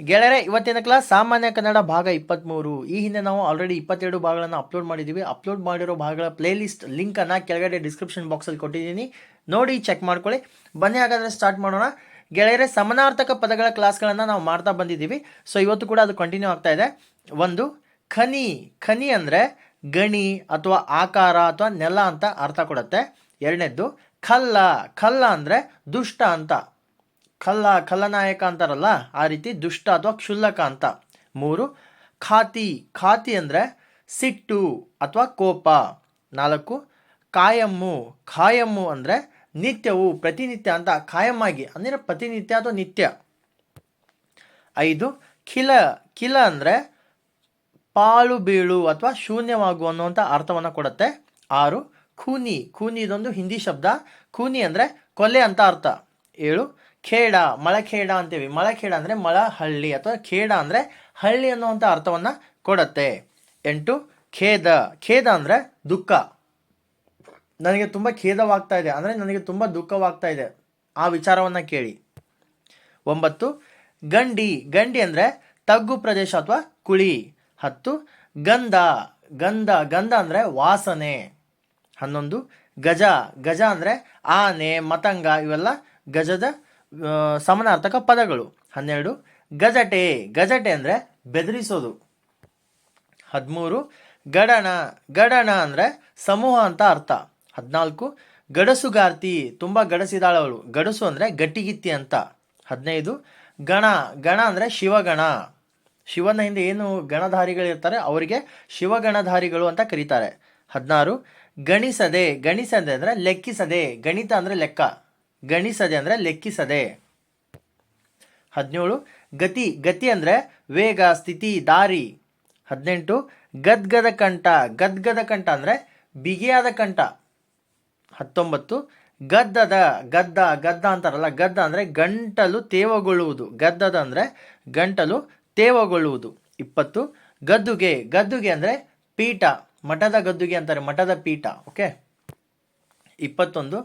ಗೆಳೆಯರೆ, ಇವತ್ತಿನ ಕ್ಲಾಸ್ ಸಾಮಾನ್ಯ ಕನ್ನಡ ಭಾಗ ಇಪ್ಪತ್ತ್ಮೂರು ಈ ಹಿಂದೆ ನಾವು ಆಲ್ರೆಡಿ ಇಪ್ಪತ್ತೆರಡು ಭಾಗಗಳನ್ನು ಅಪ್ಲೋಡ್ ಮಾಡಿದ್ದೀವಿ ಅಪ್ಲೋಡ್ ಮಾಡಿರೋ ಭಾಗಗಳ ಪ್ಲೇಲಿಸ್ಟ್ ಲಿಂಕನ್ನು ಕೆಳಗಡೆ ಡಿಸ್ಕ್ರಿಪ್ಷನ್ ಬಾಕ್ಸಲ್ಲಿ ಕೊಟ್ಟಿದ್ದೀನಿ. ನೋಡಿ ಚೆಕ್ ಮಾಡ್ಕೊಳ್ಳಿ. ಬನ್ನಿ, ಹಾಗಾದರೆ ಸ್ಟಾರ್ಟ್ ಮಾಡೋಣ. ಗೆಳೆಯರೆ, ಸಮನಾರ್ಥಕ ಪದಗಳ ಕ್ಲಾಸ್ಗಳನ್ನು ನಾವು ಮಾಡ್ತಾ ಬಂದಿದ್ದೀವಿ. ಸೊ ಇವತ್ತು ಕೂಡ ಅದು ಕಂಟಿನ್ಯೂ ಆಗ್ತಾ ಇದೆ. ಒಂದು, ಖನಿ. ಖನಿ ಅಂದರೆ ಗಣಿ ಅಥವಾ ಆಕಾರ ಅಥವಾ ನೆಲ ಅಂತ ಅರ್ಥ ಕೊಡುತ್ತೆ. ಎರಡನೇದ್ದು, ಖಲ್ಲ. ಖಲ್ಲ ಅಂದರೆ ದುಷ್ಟ ಅಂತ. ಖಲ್ಲ ಖಲನಾಯಕ ಅಂತಾರಲ್ಲ, ಆ ರೀತಿ ದುಷ್ಟ ಅಥವಾ ಕ್ಷುಲ್ಲಕ ಅಂತ. ಮೂರು, ಖಾತಿ ಖಾತಿ ಅಂದರೆ ಸಿಟ್ಟು ಅಥವಾ ಕೋಪ. ನಾಲ್ಕು ಕಾಯಮ್ಮು ಖಾಯಮ್ಮು ಅಂದರೆ ನಿತ್ಯವು, ಪ್ರತಿನಿತ್ಯ ಅಂತ, ಖಾಯಮ್ಮಾಗಿ, ಅಂದರೆ ಪ್ರತಿನಿತ್ಯ ಅಥವಾ ನಿತ್ಯ. ಐದು, ಖಿಲ ಖಿಲ ಅಂದರೆ ಪಾಳು ಬೀಳು ಅಥವಾ ಶೂನ್ಯವಾಗು ಅನ್ನುವಂಥ ಅರ್ಥವನ್ನು ಕೊಡುತ್ತೆ. ಆರು, ಖೂನಿ ಖೂನಿ ಇದೊಂದು ಹಿಂದಿ ಶಬ್ದ. ಖೂನಿ ಅಂದರೆ ಕೊಲೆ ಅಂತ ಅರ್ಥ. ಏಳು ಖೇಡ ಮಳಖೇಡ ಅಂತೀವಿ. ಮಳಖೇಡ ಅಂದರೆ ಮಳಹಳ್ಳಿ ಅಥವಾ ಖೇಡ ಅಂದರೆ ಹಳ್ಳಿ ಅನ್ನುವಂಥ ಅರ್ಥವನ್ನು ಕೊಡತ್ತೆ. ಎಂಟು, ಖೇದ. ಖೇದ ಅಂದರೆ ದುಃಖ. ನನಗೆ ತುಂಬ ಖೇದವಾಗ್ತಾ ಇದೆ. ಅಂದರೆ ನನಗೆ ತುಂಬ ದುಃಖವಾಗ್ತಾ ಇದೆ. ಆ ವಿಚಾರವನ್ನು ಕೇಳಿ. ಒಂಬತ್ತು, ಗಂಡಿ. ಗಂಡಿ ಅಂದರೆ ತಗ್ಗು ಪ್ರದೇಶ ಅಥವಾ ಕುಳಿ. ಹತ್ತು, ಗಂಧ. ಗಂಧ. ಗಂಧ ಅಂದರೆ ವಾಸನೆ. ಹನ್ನೊಂದು, ಗಜ. ಗಜ ಅಂದರೆ ಆನೆ, ಮತಂಗ. ಇವೆಲ್ಲ ಗಜದ ಸಮಾನಾರ್ಥಕ ಪದಗಳು. ಹನ್ನೆರಡು. ಗಜಟೆ. ಗಜಟೆ ಅಂದರೆ ಬೆದರಿಸೋದು. ಹದಿಮೂರು. ಗಡಣ ಗಡಣ ಅಂದರೆ ಸಮೂಹ ಅಂತ ಅರ್ಥ. ಹದಿನಾಲ್ಕು. ಗಡಸುಗಾರ್ತಿ. ತುಂಬ ಗಡಸಿದಾಳವಳು. ಗಡಸು ಅಂದರೆ ಗಟ್ಟಿಗಿತ್ತಿ ಅಂತ. ಹದಿನೈದು. ಗಣ. ಗಣ ಅಂದರೆ ಶಿವಗಣ. ಶಿವನ ಹಿಂದೆ ಏನು ಗಣಧಾರಿಗಳಿರ್ತಾರೆ ಅವರಿಗೆ ಶಿವಗಣಧಾರಿಗಳು ಅಂತ ಕರೀತಾರೆ. ಹದಿನಾರು. ಗಣಿಸದೆ. ಗಣಿಸದೆ ಅಂದರೆ ಲೆಕ್ಕಿಸದೆ. ಗಣಿತ ಅಂದರೆ ಲೆಕ್ಕ. ಗಣಿಸದೆ ಅಂದರೆ ಲೆಕ್ಕಿಸದೆ. ಹದಿನೇಳು, ಗತಿ ಗತಿ ಅಂದರೆ ವೇಗ, ಸ್ಥಿತಿ, ದಾರಿ. ಹದಿನೆಂಟು, ಗದ್ಗದ ಕಂಠ ಗದ್ಗದ ಕಂಠ ಅಂದರೆ ಬಿಗಿಯಾದ ಕಂಠ. ಹತ್ತೊಂಬತ್ತು, ಗದ್ದದ, ಗದ್ದ ಗದ್ದ ಅಂತಾರಲ್ಲ, ಗದ್ದ ಅಂದರೆ ಗಂಟಲು ತೇವಗೊಳ್ಳುವುದು. ಗದ್ದದ ಅಂದರೆ ಗಂಟಲು ತೇವಗೊಳ್ಳುವುದು. ಇಪ್ಪತ್ತು, ಗದ್ದುಗೆ ಗದ್ದುಗೆ ಅಂದರೆ ಪೀಠ, ಮಠದ ಗದ್ದುಗೆ ಅಂತಾರೆ, ಮಠದ ಪೀಠ ಓಕೆ ಇಪ್ಪತ್ತೊಂದು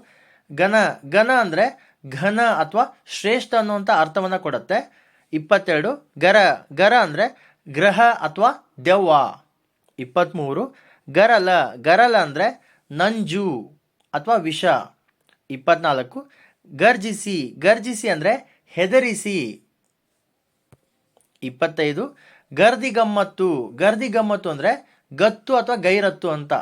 ಘನ ಘನ ಅಂದರೆ ಘನ ಅಥವಾ ಶ್ರೇಷ್ಠ ಅನ್ನುವಂಥ ಅರ್ಥವನ್ನು ಕೊಡುತ್ತೆ. ಇಪ್ಪತ್ತೆರಡು ಗರ ಗರ ಅಂದರೆ ಗ್ರಹ ಅಥವಾ ದೆವ್ವ. ಇಪ್ಪತ್ತ್ಮೂರು ಗರಲ ಗರಲ ಅಂದರೆ ನಂಜು ಅಥವಾ ವಿಷ. ಇಪ್ಪತ್ನಾಲ್ಕು, ಗರ್ಜಿಸಿ ಗರ್ಜಿಸಿ ಅಂದರೆ ಹೆದರಿಸಿ. ಇಪ್ಪತ್ತೈದು ಗರ್ದಿ ಗಮ್ಮತ್ತು ಗರ್ದಿ ಅಂದರೆ ಗತ್ತು ಅಥವಾ ಗೈರತ್ತು ಅಂತ.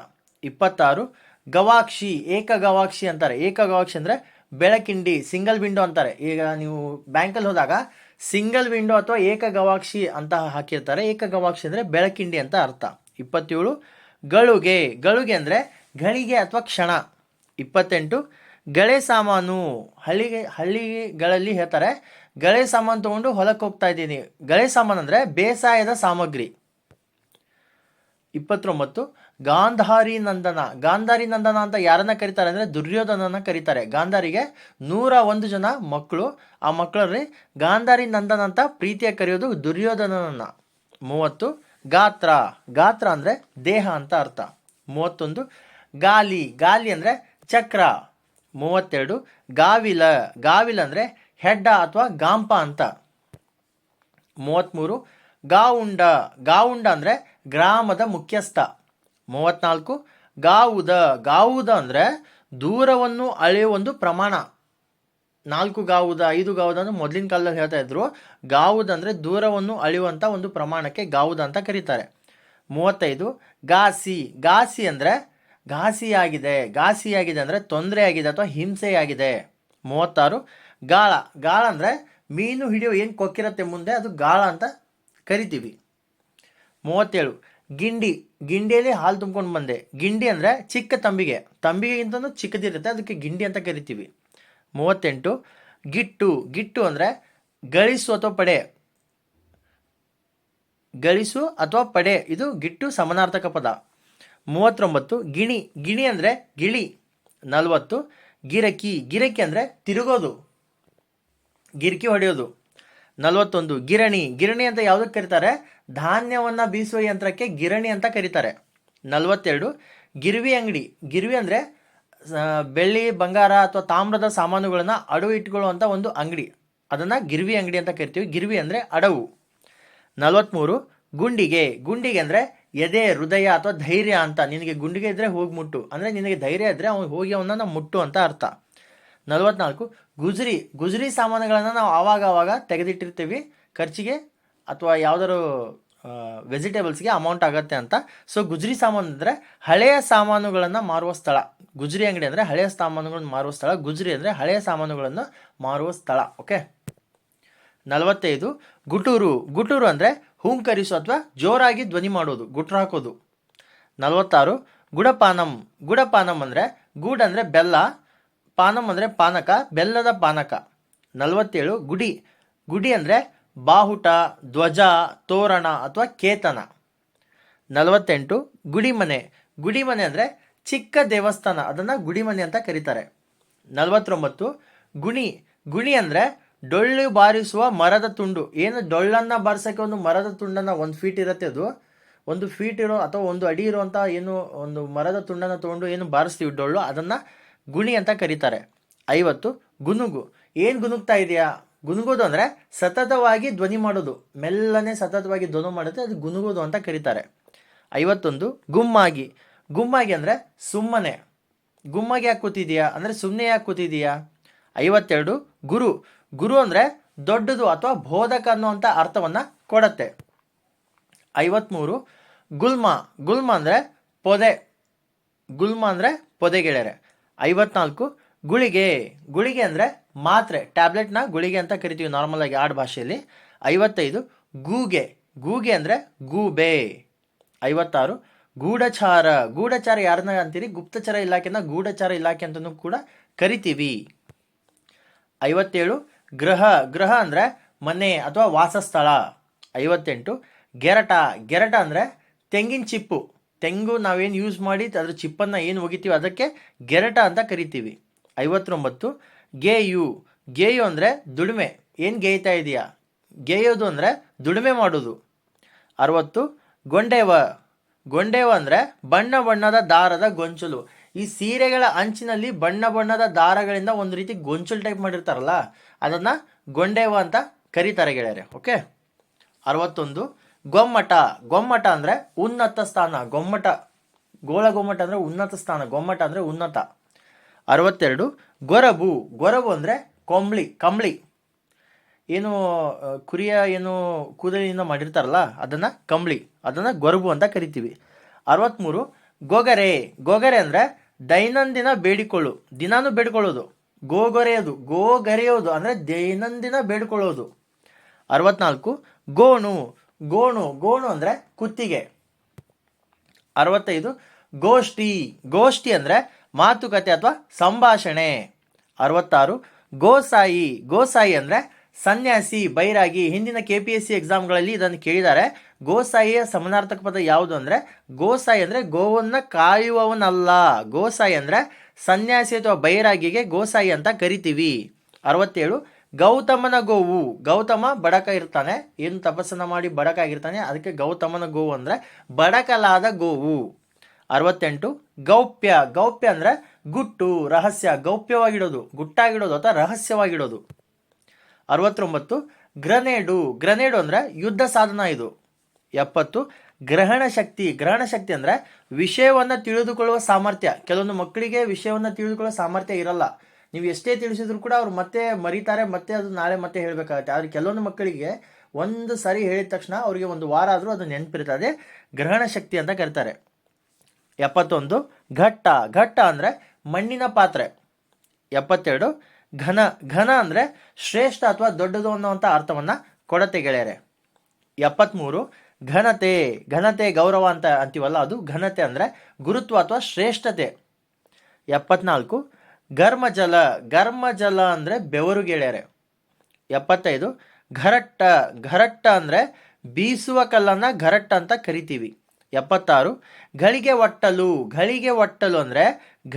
ಇಪ್ಪತ್ತಾರು ಗವಾಕ್ಷಿ ಏಕ ಗವಾಕ್ಷಿ ಅಂತಾರೆ. ಏಕ ಗವಾಕ್ಷಿ ಅಂದರೆ ಬೆಳಕಿಂಡಿ, ಸಿಂಗಲ್ ವಿಂಡೋ ಅಂತಾರೆ. ಈಗ ನೀವು ಬ್ಯಾಂಕಲ್ಲಿ ಹೋದಾಗ ಸಿಂಗಲ್ ವಿಂಡೋ ಅಥವಾ ಏಕ ಗವಾಕ್ಷಿ ಅಂತ ಹಾಕಿರ್ತಾರೆ. ಏಕ ಗವಾಕ್ಷಿ ಅಂದರೆ ಬೆಳಕಿಂಡಿ ಅಂತ ಅರ್ಥ. ಇಪ್ಪತ್ತೇಳು, ಗಳುಗೆ. ಗಳುಗೆ ಅಂದರೆ ಗಳಿಗೆ ಅಥವಾ ಕ್ಷಣ. ಇಪ್ಪತ್ತೆಂಟು, ಗಳೆ ಸಾಮಾನು. ಹಳ್ಳಿಗೆ, ಹಳ್ಳಿಗಳಲ್ಲಿ ಹೇಳ್ತಾರೆ, ಗಳೆ ಸಾಮಾನು ತೊಗೊಂಡು ಹೊಲಕ್ಕೆ ಹೋಗ್ತಾ ಇದ್ದೀನಿ. ಗಳೆ ಸಾಮಾನು ಅಂದರೆ ಬೇಸಾಯದ ಸಾಮಗ್ರಿ. ಇಪ್ಪತ್ತೊಂಬತ್ತು ಗಾಂಧಾರಿ ನಂದನ. ಗಾಂಧಾರಿ ನಂದನ ಅಂತ ಯಾರನ್ನ ಕರೀತಾರೆ ಅಂದರೆ ದುರ್ಯೋಧನನ ಕರೀತಾರೆ. ಗಾಂಧಾರಿಗೆ ನೂರ ಒಂದು ಜನ ಮಕ್ಕಳು. ಆ ಮಕ್ಕಳಲ್ಲಿ ಗಾಂಧಾರಿ ನಂದನ ಅಂತ ಪ್ರೀತಿಯ ಕರೆಯೋದು ದುರ್ಯೋಧನನನ್ನ ಮೂವತ್ತು, ಗಾತ್ರ. ಗಾತ್ರ ಅಂದರೆ ದೇಹ ಅಂತ ಅರ್ಥ. ಮೂವತ್ತೊಂದು, ಗಾಲಿ. ಗಾಲಿ ಅಂದರೆ ಚಕ್ರ. ಮೂವತ್ತೆರಡು, ಗಾವಿಲ. ಗಾವಿಲ ಅಂದರೆ ಹೆಡ್ಡ ಅಥವಾ ಗಾಂಪ ಅಂತ. ಮೂವತ್ತ್ಮೂರು ಗಾವುಂಡ. ಗಾವುಂಡ ಅಂದರೆ ಗ್ರಾಮದ ಮುಖ್ಯಸ್ಥ. ಮೂವತ್ನಾಲ್ಕು, ಗಾವುದ ಗಾವುದ ಅಂದರೆ ದೂರವನ್ನು ಅಳೆಯುವ ಒಂದು ಪ್ರಮಾಣ. ನಾಲ್ಕು ಗಾವುದ, ಐದು ಗಾವುದ ಅಂದ್ರೆ ಮೊದಲಿನ ಕಾಲದಲ್ಲಿ ಹೇಳ್ತಾ ಇದ್ರು. ಗಾವುದ ಅಂದರೆ ದೂರವನ್ನು ಅಳೆಯುವಂಥ ಒಂದು ಪ್ರಮಾಣಕ್ಕೆ ಗಾವುದ ಅಂತ ಕರೀತಾರೆ. ಮೂವತ್ತೈದು, ಗಾಸಿ. ಗಾಸಿ ಅಂದರೆ ಘಾಸಿಯಾಗಿದೆ. ಘಾಸಿಯಾಗಿದೆ ಅಂದರೆ ತೊಂದರೆ ಆಗಿದೆ ಅಥವಾ ಹಿಂಸೆಯಾಗಿದೆ. ಮೂವತ್ತಾರು, ಗಾಳ. ಗಾಳ ಅಂದರೆ ಮೀನು ಹಿಡಿಯೋ ಏನು ಕೊಕ್ಕಿರತ್ತೆ ಮುಂದೆ ಅದು ಗಾಳ ಅಂತ ಕರಿತೀವಿ. ಮೂವತ್ತೇಳು ಗಿಂಡಿ, ಗಿಂಡಿಯಲ್ಲಿ ಹಾಲು ತುಂಬ್ಕೊಂಡು ಬಂದೆ. ಗಿಂಡಿ ಅಂದರೆ ಚಿಕ್ಕ ತಂಬಿಗೆ. ತಂಬಿಗೆಗಿಂತನೂ ಚಿಕ್ಕದಿರುತ್ತೆ, ಅದಕ್ಕೆ ಗಿಂಡಿ ಅಂತ ಕರಿತೀವಿ. ಮೂವತ್ತೆಂಟು, ಗಿಟ್ಟು. ಗಿಟ್ಟು ಅಂದರೆ ಗಳಿಸು ಅಥವಾ ಪಡೆ. ಗಳಿಸು ಅಥವಾ ಪಡೆ, ಇದು ಗಿಟ್ಟು ಸಮನಾರ್ಥಕ ಪದ. ಮೂವತ್ತೊಂಬತ್ತು, ಗಿಣಿ. ಗಿಣಿ ಅಂದರೆ ಗಿಳಿ. ನಲವತ್ತು, ಗಿರಕಿ. ಗಿರಕಿ ಅಂದರೆ ತಿರುಗೋದು. ಗಿರಕಿ ಹೊಡೆಯೋದು. ನಲವತ್ತೊಂದು, ಗಿರಣಿ. ಗಿರಣಿ ಅಂತ ಯಾವುದಕ್ಕೆ ಕರೀತಾರೆ? ಧಾನ್ಯವನ್ನು ಬೀಸುವ ಯಂತ್ರಕ್ಕೆ ಗಿರಣಿ ಅಂತ ಕರೀತಾರೆ. ನಲವತ್ತೆರಡು, ಗಿರ್ವಿ ಅಂಗಡಿ. ಗಿರ್ವಿ ಅಂದರೆ ಬೆಳ್ಳಿ, ಬಂಗಾರ ಅಥವಾ ತಾಮ್ರದ ಸಾಮಾನುಗಳನ್ನು ಅಡವು ಇಟ್ಕೊಳ್ಳುವಂಥ ಒಂದು ಅಂಗಡಿ. ಅದನ್ನು ಗಿರ್ವಿ ಅಂಗಡಿ ಅಂತ ಕರಿತೀವಿ. ಗಿರ್ವಿ ಅಂದರೆ ಅಡವು. ನಲವತ್ತ್ಮೂರು ಗುಂಡಿಗೆ. ಗುಂಡಿಗೆ ಅಂದರೆ ಎದೆ, ಹೃದಯ ಅಥವಾ ಧೈರ್ಯ ಅಂತ. ನಿನಗೆ ಗುಂಡಿಗೆ ಇದ್ದರೆ ಹೋಗಿ ಮುಟ್ಟು. ಅಂದರೆ ನಿನಗೆ ಧೈರ್ಯ ಇದ್ದರೆ ಅವನು ಹೋಗಿ ಅವನನ್ನು ಮುಟ್ಟು ಅಂತ ಅರ್ಥ. ನಲವತ್ನಾಲ್ಕು ಗುಜರಿ ಗುಜರಿ ಸಾಮಾನುಗಳನ್ನು ನಾವು ಆವಾಗ ಆವಾಗ ತೆಗೆದಿಟ್ಟಿರ್ತೀವಿ. ಖರ್ಚಿಗೆ ಅಥವಾ ಯಾವ್ದಾರು ವೆಜಿಟೇಬಲ್ಸ್ಗೆ ಅಮೌಂಟ್ ಆಗುತ್ತೆ ಅಂತ. ಸೊ ಗುಜರಿ ಸಾಮಾನು ಅಂದರೆ ಹಳೆಯ ಸಾಮಾನುಗಳನ್ನು ಮಾರುವ ಸ್ಥಳ. ಗುಜರಿ ಅಂಗಡಿ ಅಂದರೆ ಹಳೆಯ ಸಾಮಾನುಗಳನ್ನು ಮಾರುವ ಸ್ಥಳ. ಗುಜರಿ ಅಂದರೆ ಹಳೆಯ ಸಾಮಾನುಗಳನ್ನು ಮಾರುವ ಸ್ಥಳ. ಓಕೆ ನಲವತ್ತೈದು, ಗುಟೂರು. ಗುಟೂರು ಅಂದರೆ ಹೂಂಕರಿಸು ಅಥವಾ ಜೋರಾಗಿ ಧ್ವನಿ ಮಾಡೋದು, ಗುಟ್ರು ಹಾಕೋದು. ನಲವತ್ತಾರು, ಗುಡಪಾನಂ. ಗುಡಪಾನಂ ಅಂದರೆ ಗೂಡ್ ಅಂದರೆ ಬೆಲ್ಲ. ಪಾನಂ ಅಂದರೆ ಪಾನಕ, ಬೆಲ್ಲದ ಪಾನಕ. ನಲವತ್ತೇಳು, ಗುಡಿ. ಗುಡಿ ಅಂದರೆ ಬಾಹುಟ, ಧ್ವಜ, ತೋರಣ ಅಥವಾ ಕೇತನ. ನಲವತ್ತೆಂಟು, ಗುಡಿಮನೆ. ಗುಡಿಮನೆ ಅಂದರೆ ಚಿಕ್ಕ ದೇವಸ್ಥಾನ, ಅದನ್ನು ಗುಡಿಮನೆ ಅಂತ ಕರೀತಾರೆ. ನಲವತ್ತೊಂಬತ್ತು, ಗುಣಿ. ಗುಣಿ ಅಂದರೆ ಡೊಳ್ಳು ಬಾರಿಸುವ ಮರದ ತುಂಡು. ಏನು ಡೊಳ್ಳನ್ನು ಬಾರಿಸೋಕ್ಕೆ ಒಂದು ಮರದ ತುಂಡನ್ನು ಒಂದು ಫೀಟ್ ಇರುತ್ತೆ ಅದು? ಒಂದು ಫೀಟ್ ಇರೋ ಅಥವಾ ಒಂದು ಅಡಿ ಇರುವಂಥ ಏನು ಒಂದು ಮರದ ತುಂಡನ್ನು ತೊಗೊಂಡು ಏನು ಬಾರಿಸ್ತೀವಿ ಡೊಳ್ಳು, ಅದನ್ನು ಗುಣಿ ಅಂತ ಕರೀತಾರೆ. ಐವತ್ತು, ಗುನುಗು. ಏನು ಗುನುಗ್ತಾ ಇದೆಯಾ? ಗುನುಗೋದು ಅಂದರೆ ಸತತವಾಗಿ ಧ್ವನಿ ಮಾಡೋದು. ಮೆಲ್ಲನೆ ಸತತವಾಗಿ ಧ್ವನಿ ಮಾಡುತ್ತೆ, ಅದು ಗುನುಗೋದು ಅಂತ ಕರೀತಾರೆ. ಐವತ್ತೊಂದು, ಗುಮ್ಮಾಗಿ. ಗುಮ್ಮಾಗಿ ಅಂದರೆ ಸುಮ್ಮನೆ. ಗುಮ್ಮಾಗಿ ಯಾಕೆ ಕೂತಿದೆಯಾ? ಅಂದರೆ ಸುಮ್ಮನೆ ಯಾಕೆ ಕೂತಿದೆಯಾ? ಐವತ್ತೆರಡು, ಗುರು. ಗುರು ಅಂದರೆ ದೊಡ್ಡದು ಅಥವಾ ಬೋಧಕ ಅನ್ನುವಂಥ ಅರ್ಥವನ್ನು ಕೊಡತ್ತೆ. ಐವತ್ತ್ಮೂರು ಗುಲ್ಮ. ಗುಲ್ಮ ಅಂದರೆ ಪೊದೆ. ಗುಲ್ಮ ಅಂದರೆ ಪೊದೆ ಗೆಳೆಯರೆ ಐವತ್ನಾಲ್ಕು, ಗುಳಿಗೆ ಗುಳಿಗೆ ಅಂದರೆ ಮಾತ್ರೆ, ಟ್ಯಾಬ್ಲೆಟ್ನ ಗುಳಿಗೆ ಅಂತ ಕರಿತೀವಿ ನಾರ್ಮಲ್ ಆಗಿ ಆಡ್ ಭಾಷೆಯಲ್ಲಿ. ಐವತ್ತೈದು, ಗೂಗೆ ಗೂಗೆ ಅಂದರೆ ಗೂಬೆ. ಐವತ್ತಾರು, ಗೂಢಚಾರ ಗೂಢಚಾರ ಯಾರನ್ನ ಅಂತೀರಿ? ಗುಪ್ತಚರ ಇಲಾಖೆನ ಗೂಢಚಾರ ಇಲಾಖೆ ಅಂತಲೂ ಕೂಡ ಕರಿತೀವಿ. ಐವತ್ತೇಳು, ಗ್ರಹ ಗ್ರಹ ಅಂದರೆ ಮನೆ ಅಥವಾ ವಾಸಸ್ಥಳ. ಐವತ್ತೆಂಟು, ಗೆರಟ ಗೆರಟ ಅಂದರೆ ತೆಂಗಿನ ಚಿಪ್ಪು. ತೆಂಗು ನಾವೇನು ಯೂಸ್ ಮಾಡಿ ಅದ್ರ ಚಿಪ್ಪನ್ನು ಏನು ಒಗಿತೀವಿ, ಅದಕ್ಕೆ ಗೆರಟ ಅಂತ ಕರಿತೀವಿ. ಐವತ್ತೊಂಬತ್ತು, ಗೇಯು. ಗೇಯು ಅಂದರೆ ದುಡಿಮೆ. ಏನು ಗೇಯ್ತಾ ಇದೆಯಾ? ಗೇಯೋದು ಅಂದರೆ ದುಡಿಮೆ ಮಾಡೋದು. ಅರವತ್ತು, ಗೊಂಡೇವ. ಗೊಂಡೇವ ಅಂದರೆ ಬಣ್ಣ ಬಣ್ಣದ ದಾರದ ಗೊಂಚಲು. ಈ ಸೀರೆಗಳ ಅಂಚಿನಲ್ಲಿ ಬಣ್ಣ ಬಣ್ಣದ ದಾರಗಳಿಂದ ಒಂದು ರೀತಿ ಗೊಂಚಲು ಟೈಪ್ ಮಾಡಿರ್ತಾರಲ್ಲ, ಅದನ್ನು ಗೊಂಡೇವ ಅಂತ ಕರೀತಾರೆ ಗೆಳೆಯರೆ ಓಕೆ ಅರವತ್ತೊಂದು ಗೊಮ್ಮಟ ಗೊಮ್ಮಟ ಅಂದರೆ ಉನ್ನತ ಸ್ಥಾನ, ಗೊಮ್ಮಟ, ಗೋಳ ಗೊಮ್ಮಟ ಅಂದರೆ ಉನ್ನತ ಸ್ಥಾನ, ಗೊಮ್ಮಟ ಅಂದರೆ ಉನ್ನತ. ಅರವತ್ತೆರಡು, ಗೊರಬು ಗೊರಬು ಅಂದರೆ ಕೊಂಬ್ಳಿ, ಕಂಬಳಿ. ಏನು ಕುರಿಯ ಏನು ಕೂದಲಿನಿಂದ ಮಾಡಿರ್ತಾರಲ್ಲ, ಅದನ್ನು ಕಂಬಳಿ, ಅದನ್ನು ಗೊರಬು ಅಂತ ಕರಿತೀವಿ. ಅರವತ್ತ್ಮೂರು ಗೋಗರೆ ಗೋಗರೆ ಅಂದರೆ ದೈನಂದಿನ ಬೇಡಿಕೊಳ್ಳು, ದಿನಾನು ಬೇಡಿಕೊಳ್ಳೋದು. ಗೋಗೊರೆಯೋದು, ಗೋಗರೆಯೋದು ಅಂದರೆ ದೈನಂದಿನ ಬೇಡಿಕೊಳ್ಳೋದು. ಅರವತ್ನಾಲ್ಕು, ಗೋಣು ಗೋಣು ಗೋಣು ಅಂದರೆ ಕುತ್ತಿಗೆ. ಅರವತ್ತೈದು, ಗೋಷ್ಠಿ. ಗೋಷ್ಠಿ ಅಂದರೆ ಮಾತುಕತೆ ಅಥವಾ ಸಂಭಾಷಣೆ. ಅರವತ್ತಾರು, ಗೋಸಾಯಿ. ಗೋಸಾಯಿ ಅಂದರೆ ಸನ್ಯಾಸಿ, ಬೈರಾಗಿ. ಹಿಂದಿನ ಕೆ ಪಿ ಎಸ್ ಸಿ ಎಕ್ಸಾಮ್ಗಳಲ್ಲಿ ಇದನ್ನು ಕೇಳಿದ್ದಾರೆ. ಗೋಸಾಯಿಯ ಸಮನಾರ್ಥಕ ಪದ ಯಾವುದು ಅಂದರೆ ಗೋಸಾಯಿ ಅಂದರೆ ಗೋವನ್ನು ಕಾಯುವವನಲ್ಲ. ಗೋಸಾಯಿ ಅಂದರೆ ಸನ್ಯಾಸಿ ಅಥವಾ ಬೈರಾಗಿಗೆ ಗೋಸಾಯಿ ಅಂತ ಕರಿತೀವಿ. ಅರವತ್ತೇಳು ಗೌತಮನ ಗೋವು. ಗೌತಮ ಬಡಕ ಇರ್ತಾನೆ. ಏನು ತಪಸ್ಸನ್ನು ಮಾಡಿ ಬಡಕ ಆಗಿರ್ತಾನೆ. ಅದಕ್ಕೆ ಗೌತಮನ ಗೋವು ಅಂದರೆ ಬಡಕಲಾದ ಗೋವು. ಅರವತ್ತೆಂಟು, ಗೌಪ್ಯ. ಗೌಪ್ಯ ಅಂದರೆ ಗುಟ್ಟು, ರಹಸ್ಯ. ಗೌಪ್ಯವಾಗಿಡೋದು. ಗುಟ್ಟಾಗಿಡೋದು ಅಥವಾ ರಹಸ್ಯವಾಗಿಡೋದು. ಅರವತ್ತೊಂಬತ್ತು, ಗ್ರನೇಡು. ಗ್ರನೇಡು ಅಂದರೆ ಯುದ್ಧ ಸಾಧನ ಇದು. ಎಪ್ಪತ್ತು, ಗ್ರಹಣ ಶಕ್ತಿ. ಗ್ರಹಣ ಶಕ್ತಿ ಅಂದರೆ ವಿಷಯವನ್ನು ತಿಳಿದುಕೊಳ್ಳುವ ಸಾಮರ್ಥ್ಯ. ಕೆಲವೊಂದು ಮಕ್ಕಳಿಗೆ ವಿಷಯವನ್ನು ತಿಳಿದುಕೊಳ್ಳುವ ಸಾಮರ್ಥ್ಯ ಇರಲ್ಲ. ನೀವು ಎಷ್ಟೇ ತಿಳಿಸಿದ್ರು ಕೂಡ ಅವ್ರು ಮತ್ತೆ ಮರೀತಾರೆ, ಮತ್ತೆ ಅದು ನಾಳೆ ಮತ್ತೆ ಹೇಳಬೇಕಾಗತ್ತೆ. ಆದರೆ ಕೆಲವೊಂದು ಮಕ್ಕಳಿಗೆ ಒಂದು ಸಾರಿ ಹೇಳಿದ ತಕ್ಷಣ ಅವರಿಗೆ ಒಂದು ವಾರ ಆದರೂ ಅದು ನೆನಪಿರ್ತದೆ ಗ್ರಹಣ ಶಕ್ತಿ ಅಂತ ಕರೀತಾರೆ. ಎಪ್ಪತ್ತೊಂದು, ಘಟ್ಟ. ಘಟ್ಟ ಅಂದರೆ ಮಣ್ಣಿನ ಪಾತ್ರೆ. ಎಪ್ಪತ್ತೆರಡು, ಘನ. ಘನ ಅಂದರೆ ಶ್ರೇಷ್ಠ ಅಥವಾ ದೊಡ್ಡದು ಅನ್ನುವಂಥ ಅರ್ಥವನ್ನು ಕೊಡತೆ ಗೆಳೆಯರೆ. ಎಪ್ಪತ್ತ್ಮೂರು ಘನತೆ. ಘನತೆ ಗೌರವ ಅಂತ ಅಂತೀವಲ್ಲ, ಅದು ಘನತೆ ಅಂದರೆ ಗುರುತ್ವ ಅಥವಾ ಶ್ರೇಷ್ಠತೆ. ಎಪ್ಪತ್ನಾಲ್ಕು ಘರ್ಮಜಲ ಘರ್ಮಜಲ ಅಂದರೆ ಬೆವರು ಗೆಳೆಯರೆ. ಎಪ್ಪತ್ತೈದು, ಘರಟ್ಟ ಘರಟ್ಟ ಅಂದರೆ ಬೀಸುವ ಕಲ್ಲನ್ನು ಘರಟ್ಟ ಅಂತ ಕರಿತೀವಿ. ಎಪ್ಪತ್ತಾರು ಗಳಿಗೆ ಒಟ್ಟಲು ಗಳಿಗೆ ಒಟ್ಟಲು ಅಂದರೆ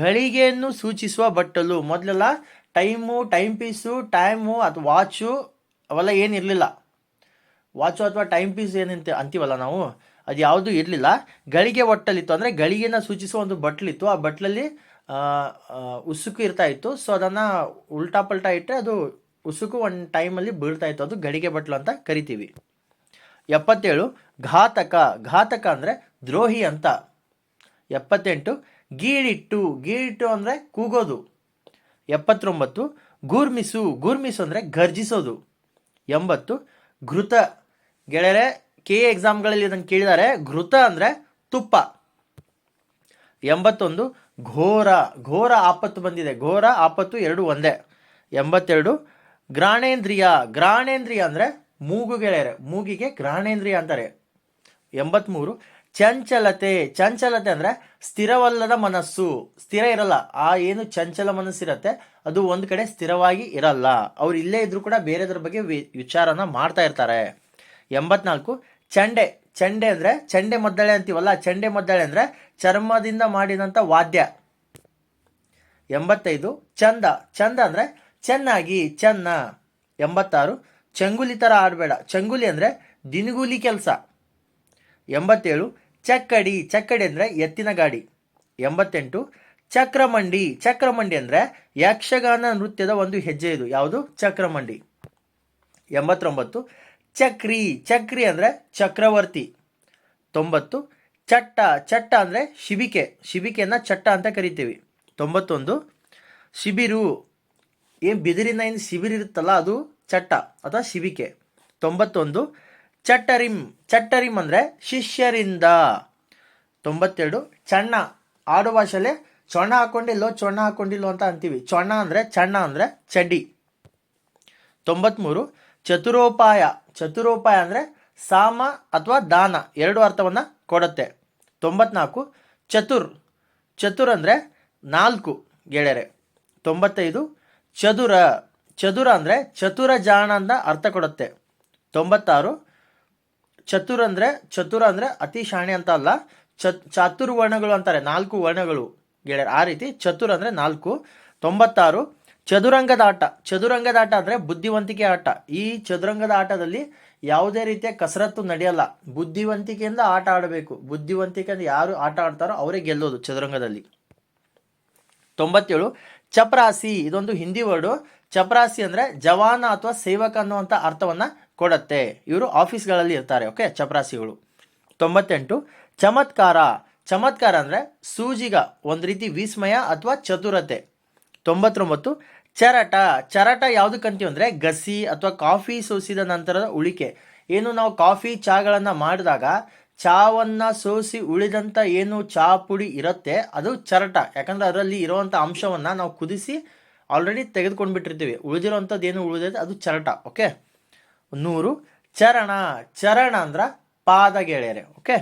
ಗಳಿಗೆಯನ್ನು ಸೂಚಿಸುವ ಬಟ್ಟಲು. ಮೊದಲೆಲ್ಲ ಟೈಮು, ಟೈಮ್ ಪೀಸು, ಟೈಮು ಅಥವಾ ವಾಚು ಅವೆಲ್ಲ ಏನಿರಲಿಲ್ಲ ವಾಚು ಅಥವಾ ಟೈಮ್ ಪೀಸ್ ಏನಂತ ಅಂತೀವಲ್ಲ ನಾವು? ಅದು ಯಾವುದೂ ಇರಲಿಲ್ಲ. ಗಳಿಗೆ ಒಟ್ಟಲಿತ್ತು ಅಂದರೆ ಗಳಿಗೆನ ಸೂಚಿಸುವ ಒಂದು ಬಟ್ಲಿತ್ತು. ಆ ಬಟ್ಲಲ್ಲಿ ಉಸುಕು ಇರ್ತಾ ಇತ್ತು. ಸೊ ಅದನ್ನು ಉಲ್ಟಾ ಪಲ್ಟಾ ಇಟ್ಟರೆ ಅದು ಉಸುಕು ಒಂದು ಟೈಮಲ್ಲಿ ಬೀಳ್ತಾ ಇತ್ತು. ಅದು ಗಡಿಗೆ ಬಟ್ಲು ಅಂತ ಕರಿತೀವಿ. ಎಪ್ಪತ್ತೇಳು, ಘಾತಕ. ಘಾತಕ ಅಂದರೆ ದ್ರೋಹಿ ಅಂತ. ಎಪ್ಪತ್ತೆಂಟು, ಗೀಳಿಟ್ಟು. ಗೀಳಿಟ್ಟು ಅಂದರೆ ಕೂಗೋದು. ಎಪ್ಪತ್ತೊಂಬತ್ತು, ಗೂರ್ಮಿಸು. ಗೂರ್ಮಿಸು ಅಂದರೆ ಗರ್ಜಿಸೋದು ಎಂಬತ್ತು, ಘೃತ. ಗೆಳೆಯರೆ ಕೆ ಎಕ್ಸಾಮ್ಗಳಲ್ಲಿ ಇದನ್ನು ಕೇಳಿದ್ದಾರೆ ಘೃತ ಅಂದರೆ ತುಪ್ಪ. ಎಂಬತ್ತೊಂದು ಘೋರ ಘೋರ ಆಪತ್ತು ಬಂದಿದೆ. ಘೋರ ಆಪತ್ತು ಎರಡು ಒಂದೇ. ಎಂಬತ್ತೆರಡು ಗ್ರಾಣೇಂದ್ರಿಯ ಗ್ರಾಣೇಂದ್ರಿಯ ಅಂದರೆ ಮೂಗು ಗೆಳೆಯರೆ. ಮೂಗಿಗೆ ಗ್ರಾಣೇಂದ್ರಿಯ ಅಂತಾರೆ. ಎಂಬತ್ಮೂರು, ಚಂಚಲತೆ. ಚಂಚಲತೆ ಅಂದರೆ ಸ್ಥಿರವಲ್ಲದ ಮನಸ್ಸು. ಸ್ಥಿರ ಇರಲ್ಲ. ಆ ಏನು ಚಂಚಲ ಮನಸ್ಸಿರತ್ತೆ, ಅದು ಒಂದು ಕಡೆ ಸ್ಥಿರವಾಗಿ ಇರಲ್ಲ. ಅವ್ರು ಇಲ್ಲೇ ಇದ್ರೂ ಕೂಡ ಬೇರೆದ್ರ ಬಗ್ಗೆ ವಿಚಾರನ ಮಾಡ್ತಾ ಇರ್ತಾರೆ. ಎಂಬತ್ನಾಲ್ಕು, ಚಂಡೆ. ಚಂಡೆ ಅಂದರೆ, ಚಂಡೆ ಮದ್ದಳೆ ಅಂತೀವಲ್ಲ, ಚಂಡೆ ಮದ್ದಳೆ ಅಂದರೆ ಚರ್ಮದಿಂದ ಮಾಡಿದಂಥ ವಾದ್ಯ. ಎಂಬತ್ತೈದು, ಚಂದ. ಚಂದ ಅಂದರೆ ಚೆನ್ನಾಗಿ, ಚೆನ್ನ. ಎಂಬತ್ತಾರು, ಚಂಗುಲಿ ಥರ ಆಡಬೇಡ. ಚಂಗುಲಿ ಅಂದರೆ ದಿನಗೂಲಿ ಕೆಲಸ. ಎಂಬತ್ತೇಳು, ಚಕ್ಕಡಿ. ಚಕ್ಕಡಿ ಅಂದರೆ ಎತ್ತಿನ ಗಾಡಿ. ಎಂಬತ್ತೆಂಟು, ಚಕ್ರಮಂಡಿ. ಚಕ್ರಮಂಡಿ ಅಂದರೆ ಯಕ್ಷಗಾನ ನೃತ್ಯದ ಒಂದು ಹೆಜ್ಜೆ ಇದು. ಯಾವುದು? ಚಕ್ರಮಂಡಿ. ಎಂಬತ್ತೊಂಬತ್ತು, ಚಕ್ರಿ. ಚಕ್ರಿ ಅಂದರೆ ಚಕ್ರವರ್ತಿ. ತೊಂಬತ್ತು ಚಟ್ಟ ಚಟ್ಟ ಅಂದರೆ ಶಿಬಿಕೆ, ಶಿಬಿಕೆಯನ್ನು ಚಟ್ಟ ಅಂತ ಕರಿತೀವಿ. ತೊಂಬತ್ತೊಂದು, ಶಿಬಿರು. ಏನು ಬಿದಿರಿನ ಏನು ಶಿಬಿರಿರುತ್ತಲ್ಲ ಅದು ಚಟ್ಟ ಅಥವಾ ಶಿಬಿಕೆ. ತೊಂಬತ್ತೊಂದು ಚಟ್ಟರಿಂ ಚಟ್ಟರಿಂ ಅಂದರೆ ಶಿಷ್ಯರಿಂದ. ತೊಂಬತ್ತೆರಡು, ಚಣ್ಣ. ಆಡು ಭಾಷೆಲೆ ಚೊಣ್ಣ ಹಾಕೊಂಡಿಲ್ಲೋ ಚೊಣ್ಣ ಹಾಕೊಂಡಿಲ್ಲೋ ಅಂತ ಅಂತೀವಿ. ಚೊಣ್ಣ ಅಂದರೆ ಚಣ್ಣ ಅಂದರೆ ಚಡ್ಡಿ. ತೊಂಬತ್ಮೂರು, ಚತುರೋಪಾಯ. ಚತುರೋಪಾಯ ಅಂದರೆ ಸಾಮ ಅಥವಾ ದಾನ ಎರಡು ಅರ್ಥವನ್ನು ಕೊಡುತ್ತೆ. ತೊಂಬತ್ನಾಲ್ಕು, ಚತುರ್. ಚತುರ್ ಅಂದರೆ ನಾಲ್ಕು ಗೆಳೆಯರೆ. ತೊಂಬತ್ತೈದು, ಚದುರ. ಚದುರ ಅಂದರೆ ಚತುರ ಜಾಣ ಅಂತ ಅರ್ಥ ಕೊಡುತ್ತೆ. ತೊಂಬತ್ತಾರು, ಚತುರ್ ಅಂದರೆ, ಚತುರ ಅಂದರೆ ಅತಿ ಶಾಣೆ ಅಂತ ಅಲ್ಲ, ಚತ್, ಚಾತುರ್ವರ್ಣಗಳು ಅಂತಾರೆ, ನಾಲ್ಕು ವರ್ಣಗಳು ಗೆಳೆಯರು. ಆ ರೀತಿ ಚತುರ್ ಅಂದರೆ ನಾಲ್ಕು. ತೊಂಬತ್ತಾರು ಚದುರಂಗದ ಆಟ. ಚದುರಂಗದ ಆಟ ಅಂದರೆ ಬುದ್ಧಿವಂತಿಕೆ ಆಟ. ಈ ಚದುರಂಗದ ಆಟದಲ್ಲಿ ಯಾವುದೇ ರೀತಿಯ ಕಸರತ್ತು ನಡೆಯಲ್ಲ. ಬುದ್ಧಿವಂತಿಕೆಯಿಂದ ಆಟ ಆಡಬೇಕು. ಬುದ್ಧಿವಂತಿಕೆಯಿಂದ ಯಾರು ಆಟ ಆಡ್ತಾರೋ ಅವರೇ ಗೆಲ್ಲೋದು ಚದುರಂಗದಲ್ಲಿ. ತೊಂಬತ್ತೇಳು, ಚಪ್ರಾಸಿ. ಇದೊಂದು ಹಿಂದಿ ವರ್ಡು. ಚಪ್ರಾಸಿ ಅಂದರೆ ಜವಾನ ಅಥವಾ ಸೇವಕ ಅನ್ನುವಂಥ ಅರ್ಥವನ್ನು ಕೊಡತ್ತೆ. ಇವರು ಆಫೀಸ್ಗಳಲ್ಲಿ ಇರ್ತಾರೆ, ಓಕೆ? ಚಪ್ರಾಸಿಗಳು. ತೊಂಬತ್ತೆಂಟು, ಚಮತ್ಕಾರ. ಚಮತ್ಕಾರ ಅಂದರೆ ಸೂಜಿಗ, ಒಂದು ರೀತಿ ವಿಸ್ಮಯ ಅಥವಾ ಚತುರತೆ. ತೊಂಬತ್ತೊಂಬತ್ತು. ಚರಟ. ಚರಟ ಯಾವುದಕ್ಕೆ ಅಂತೀವಿ ಅಂದರೆ ಗಸಿ ಅಥವಾ ಕಾಫಿ ಸೋಸಿದ ನಂತರದ ಉಳಿಕೆ. ಏನು ನಾವು ಕಾಫಿ ಚಹಾಗಳನ್ನು ಮಾಡಿದಾಗ ಚಹಾವನ್ನು ಸೋಸಿ ಉಳಿದಂಥ ಏನು ಚಹಾ ಪುಡಿ ಇರುತ್ತೆ, ಅದು ಚರಟ. ಯಾಕಂದರೆ ಅದರಲ್ಲಿ ಇರುವಂಥ ಅಂಶವನ್ನು ನಾವು ಕುದಿಸಿ ಆಲ್ರೆಡಿ ತೆಗೆದುಕೊಂಡು ಬಿಟ್ಟಿರ್ತೀವಿ ಉಳಿದಿರೋವಂಥದ್ದು ಏನು ಉಳಿದಿದೆ ಅದು ಚರಟ. ಓಕೆ ನೂರು. ಚರಣ. ಚರಣ ಅಂದ್ರೆ ಪಾದ ಗೆಳೆಯರೆ. ಓಕೆ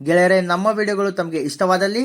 ಗೆಳೆಯರೆ, ನಮ್ಮ ವಿಡಿಯೋಗಳು ತಮಗೆ ಇಷ್ಟವಾದಲ್ಲಿ